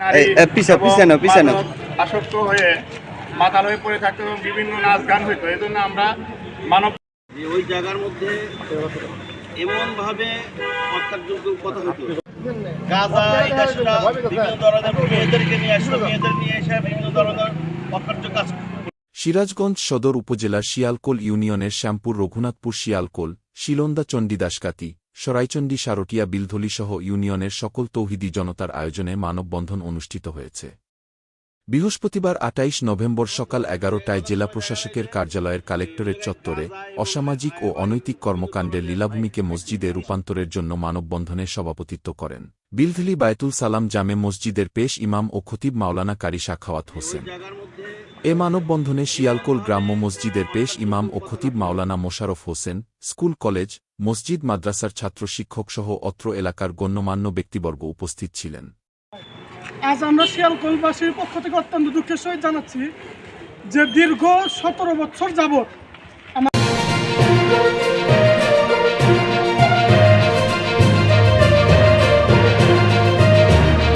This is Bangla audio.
নারী এই, এই, পিছাও, এবং পিছানো, পিছানো। আসক্ত হয়ে মাতাল হয়ে পড়ে থাকতো এবং বিভিন্ন নাচ গান হইতো। এই জন্য আমরা মানব ওই জায়গার মধ্যে এমন হত্যাযোগ্য কথা হতো গাঁজা এটা বিভিন্ন ধরনের মেয়েদেরকে নিয়ে আসতো মেয়েদের নিয়ে এসে বিভিন্ন ধরনের অকার্য কাজ সিরাজগঞ্জ সদর উপজেলার শিয়ালকোল ইউনিয়নের শ্যামপুর রঘুনাথপুর শিয়ালকোল শিলন্দা চণ্ডীদাসকাতি সরাইচণ্ডী সারটিয়া বিলধলিসহ ইউনিয়নের সকল তৌহিদি জনতার আয়োজনে মানববন্ধন অনুষ্ঠিত হয়েছে। বৃহস্পতিবার আটাইশ নভেম্বর সকাল এগারোটায় জেলা প্রশাসকের কার্যালয়ের কালেক্টরের চত্বরে অসামাজিক ও অনৈতিক কর্মকাণ্ডের লীলাভূমিকে মসজিদে রূপান্তরের জন্য মানববন্ধনে সভাপতিত্ব করেন। বিলধলি বায়তুল সালাম জামে মসজিদের পেশ ইমাম ও খতিব মাওলানা কারি শাখাওয়াত হোসেন। এ মানববন্ধনে শিয়ালকোল গ্রাম্য মসজিদের পেশ ইমাম ও খতিব মাওলানা মোশারফ হোসেন, স্কুল কলেজ মসজিদ, মাদ্রাসার ছাত্র শিক্ষক সহ অত্র এলাকার গণ্যমান্য ব্যক্তিবর্গ উপস্থিত ছিলেন। আজ আমরা শিয়ালকোলবাসীর পক্ষ থেকে অত্যন্ত দুঃখের সহিত জানাচ্ছি যে দীর্ঘ সতেরো বছর যাবত আমার